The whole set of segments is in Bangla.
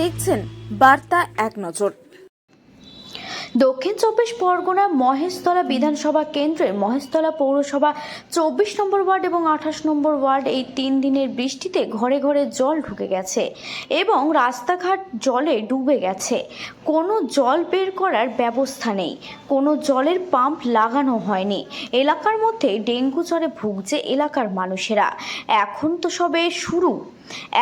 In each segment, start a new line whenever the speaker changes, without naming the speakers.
দেখছেন বার্তা এক নজর।
দক্ষিণ চব্বিশ পরগনা মহেশতলা বিধানসভা কেন্দ্রের মহেশতলা পৌরসভা চব্বিশ নম্বর ওয়ার্ড এবং আঠাশ নম্বর ওয়ার্ড এই তিন দিনের বৃষ্টিতে ঘরে ঘরে জল ঢুকে গেছে এবং রাস্তাঘাট জলে ডুবে গেছে। কোনো জল বের করার ব্যবস্থা নেই। কোনো জলের পাম্প লাগানো হয়নি। এলাকার মধ্যে ডেঙ্গু জ্বরে ভুগছে এলাকার মানুষেরা। এখন তো সবে শুরু।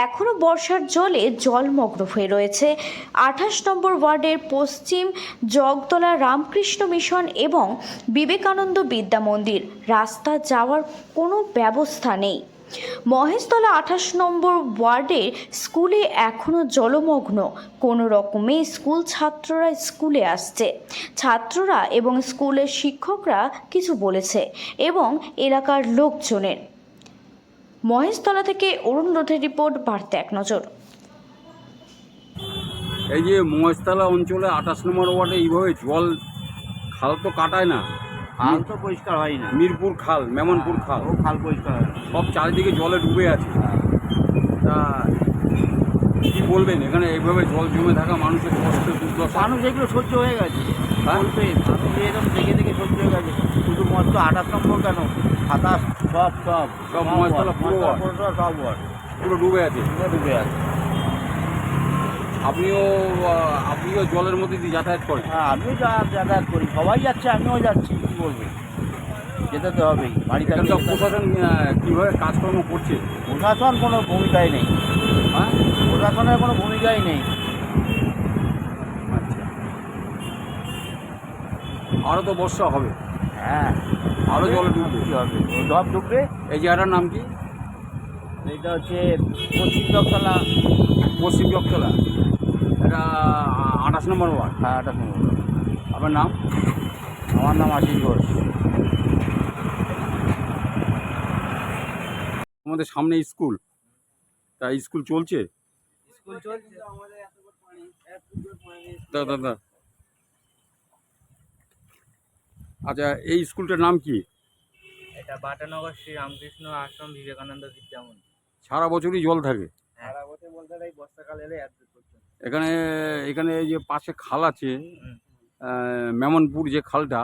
এখনও বর্ষার জলে জলমগ্ন হয়ে রয়েছে। আঠাশ নম্বর ওয়ার্ডের পশ্চিম জগতলা রামকৃষ্ণ মিশন এবং বিবেকানন্দ বিদ্যা মন্দির। রাস্তা যাওয়ার কোনো ব্যবস্থা নেই। মহেশতলা আঠাশ নম্বর ওয়ার্ডের স্কুলে এখনও জলমগ্ন। কোনো রকমে স্কুল ছাত্ররা স্কুলে আসছে। ছাত্ররা এবং স্কুলের শিক্ষকরা কিছু বলেছে এবং এলাকার লোকজনের। মহেশতলা থেকে অরুণ রথের রিপোর্ট বার্তা এক নজর।
এই যে মহেশতলা অঞ্চলে আঠাশ নম্বর ওয়ার্ডে এইভাবে জল খাল তো কাটায় না।
খাল তো পরিষ্কার হয় না।
মিরপুর খাল মেমনপুর খাল।
ও খাল পরিষ্কার হয় না।
সব চারিদিকে জলে ডুবে আছে। তা কি বলবেন? এখানে এইভাবে জল জমে থাকা মানুষের কষ্ট দুর্দশা।
মানুষ এগুলো সহ্য হয়ে গেছে।
হ্যাঁ?
মানুষ এরকম দেখে দেখে সহ্য হয়ে গেছে। শুধুমাত্র আঠাশ নম্বর কেন? সাতাশ সব সব।
সব মহেশতলা পুরো।
সব
পুরো ডুবে আছে।
ডুবে আছে।
আপনিও আপনিও জলের মধ্যে দিয়ে যাতায়াত করেন?
হ্যাঁ আমিও যাতায়াত করি। সবাই যাচ্ছে আমিও যাচ্ছি। কী বলবে? যেতে তো হবেই। বাড়িতে
এখানকার প্রশাসন কীভাবে কাজকর্ম করছে?
প্রশাসন কোনো ভূমিকাই নেই।
হ্যাঁ?
প্রশাসনের কোনো ভূমিকাই নেই।
আচ্ছা। আরও তো বর্ষা হবে।
হ্যাঁ।
আরও জলে ডুববে
কী হবে। সব ডুববে
এই জায়গাটার নাম কি?
এটা হচ্ছে পশ্চিম জগতলা
পশ্চিম বক্তলা এটা আঠাশ নম্বর ওয়ার্ড।
হ্যাঁ আঠাশ নম্বর
আপনার নাম?
আমার নাম আশিস ঘোষ।
আমাদের সামনে স্কুল। তা স্কুল চলছে?
স্কুল চলছে।
দা দাদা। আচ্ছা এই স্কুলটার নাম কি?
এটা বাটানগর শ্রী রামকৃষ্ণ আশ্রম বিবেকানন্দ বিদ্যামন্দির।
সারা বছরই জল থাকে?
সারা বছর বলতে এই বর্ষাকাল এলে
এখানে এখানে এই যে পাশে খাল আছে। মেমনপুর যে খালটা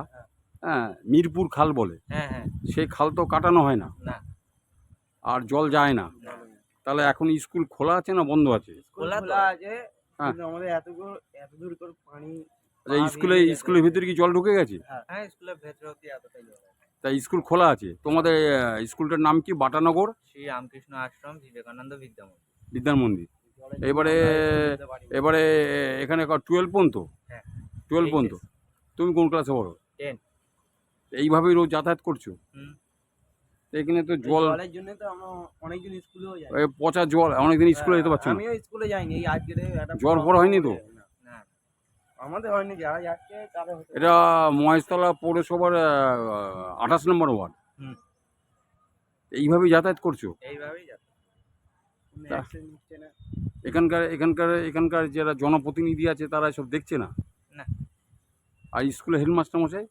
হ্যাঁ। মিরপুর খাল বলে।
হ্যাঁ হ্যাঁ।
সেই খাল তো কাটানো হয় না?
না।
আর জল যায় না। তাহলে এখন স্কুল খোলা আছে না বন্ধ আছে?
খোলা।
আছে
হ্যাঁ।
আমাদের এতগুলো এত দূর করে পানি
আচ্ছা স্কুলে স্কুলের ভিতরে কি জল ঢুকে গেছে?
হ্যাঁ স্কুলের ভেতরে এতটাই জল
তাই স্কুল খোলা আছে? তোমাদের স্কুলটার নাম কি? বাটানগর?
শ্রী রামকৃষ্ণ আশ্রম বিবেকানন্দ বিদ্যামন্দির
বিদ্যান মন্দির। এবারে এবারে এখানে টুয়েলভ পর্যন্ত?
হ্যাঁ।
টুয়েলভ পর্যন্ত? তুমি কোন ক্লাসে পড়ো?
টেন
এইভাবেই রোজ যাতায়াত করছ? এখানে তো জল
জলের জন্য তো আমরা অনেকদিন স্কুলেও যাই।
পচা জল অনেকদিন স্কুলে যেতে পারছ না?
আমিও স্কুলে যাইনি এই আজকে একটা
জ্বর ফর হয়নি তো?
আমাদের হয়নি যারা যাচ্ছে হতে
এটা মহেশতলা পৌরসভার আঠাশ নম্বর ওয়ার্ড
হুম।
এইভাবেই যাতায়াত করছ
এইভাবেই
এখানকার এখানকার এখানকার যারা জনপ্রতিনিধি আছে তারা সব দেখছে না
না।
আর স্কুলে হেডমাস্টার মশাই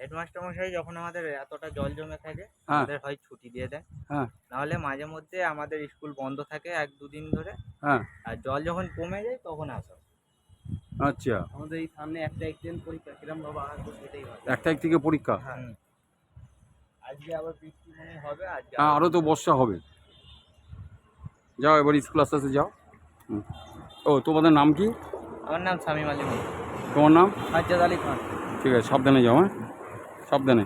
হেডমাস্টার মশাই যখন আমাদের এতটা জল জমে থাকে
হ্যাঁ।
আমাদের হয় ছুটি দিয়ে দেয়
হ্যাঁ।
নাহলে মাঝে মধ্যে আমাদের স্কুল বন্ধ থাকে এক দুদিন ধরে
হ্যাঁ
আর জল যখন কমে যায় তখন আসা।
আচ্ছা।
আমাদের এই সামনে একটা এক্সটেন্ড পরীক্ষা কিরম বাবা আসব সেটাই
এক তারিখ থেকে পরীক্ষা?
হ্যাঁ।
আজকে আবার বৃষ্টি মনে হবে আজকে
হ্যাঁ আরও তো বর্ষা হবে। যাও এবার স্কুল আস্তে আস্তে যাও। হুম। ও তোমাদের নাম কি?
আমার নাম শামীম আলী
তোমার নাম?
সাজ্জাদ আলী খান।
ঠিক আছে সাবধানে যাও হ্যাঁ? সাবধানে।